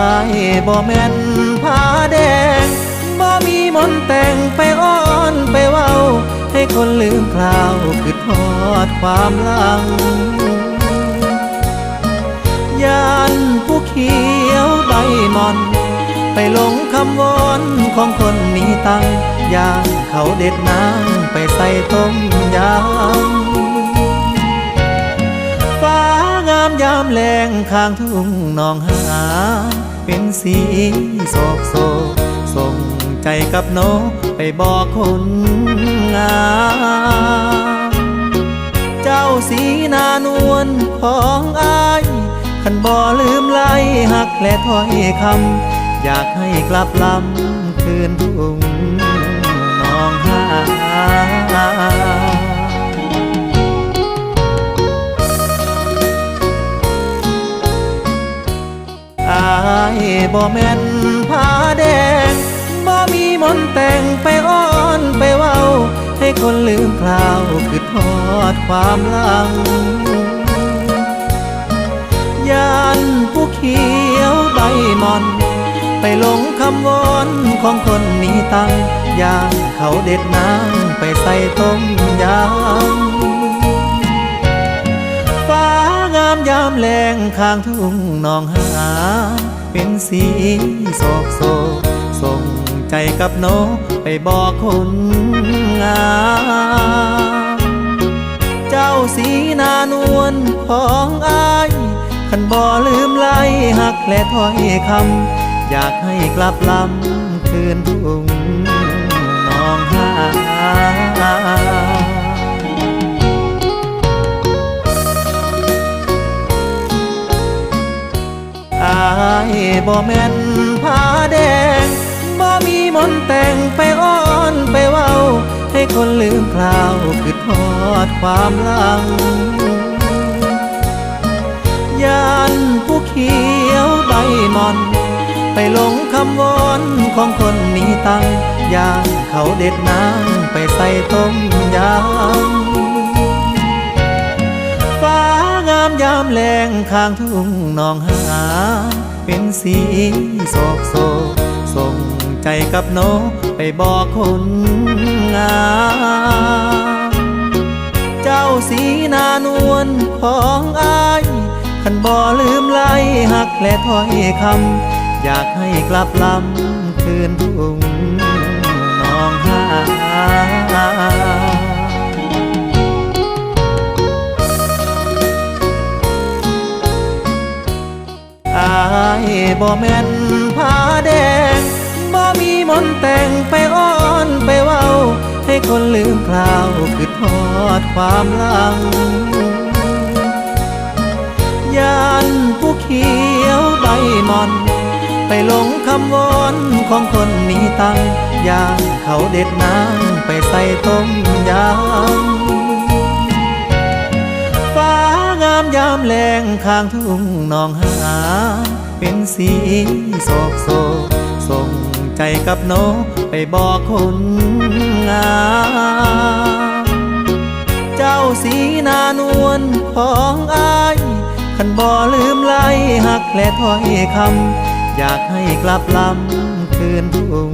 ายบ่แม่นผ้าแดงบ่มีมนต์แต่งไปอ้อนไปเว้า ให้คนลืมคราวคือทอดความลังยานผู้เขียวใบมอน ไปหลงคำวอนของคนมีตังย่างเขาเด็ดน้ำไปใส่ต้มยำฟ้างามยามแรงข้างทุ่งนองหา เป็นสีโศกโศกส่งใจกับนกไปบอกคนงามเจ้าสีนานวลของอายขันบ่ลืมไล่หักและถ้อยคำอยากให้กลับลำคืนทุ่งายบ่แม่นผ้าแดงบ่มีมนต์แต่งไปอ้อนไปเว้า ให้คนลืมคราวคือทอดความหลังยานผู้เขียวใบมอน ไปหลงคำวอนของคนมีตังยางเขาเด็ดน้ำไปใส่ต้มยำามแรงข้างทุ่งนองหา เป็นสีโศกโศกส่งใจกับนกไปบอกคนงามเจ้าสีนานวลของอายขันบ่ลืมไล่หักและถ้อยคำอยากให้กลับลำคืนทุ่งายบ่แม่นผ้าแดงบ่มีมนต์แต่งไปอ้อนไปเว้า ให้คนลืมคราวคือทอดความลังยานผู้เขียวใบมอน ไปหลงคำวอนของคนมีตังย่างเขาเด็ดน้ำไปใส่ต้มยำฟ้างามยามแรงข้างทุ่งนองหา สีโศกโศกส่งใจกับนกไปบอกคนงามเจ้าสีนานวลของอายขันบ่ลืมไล่หักและถ้อยคำอยากให้กลับลำคืนทุ่ง บ่แม่นผ้าแดงบ่มีมนต์แต่งไปอ้อนไปเว้า ให้คนลืมคราวคือทอดความลังยานผู้เขียวใบมอน ไปหลงคำวอนของคนมีตังยางเขาเด็ดน้ำไปใส่ต้มยำฟ้างามยามแรงข้างทุ่งนองหา เป็นสีโศกโศกส่งใจกับนไปบอกคนงามเจ้าสีนานวลของอายขันบ่ลืมไล่หักและถ้อยคำอยากให้กลับลำคืนทุ่ง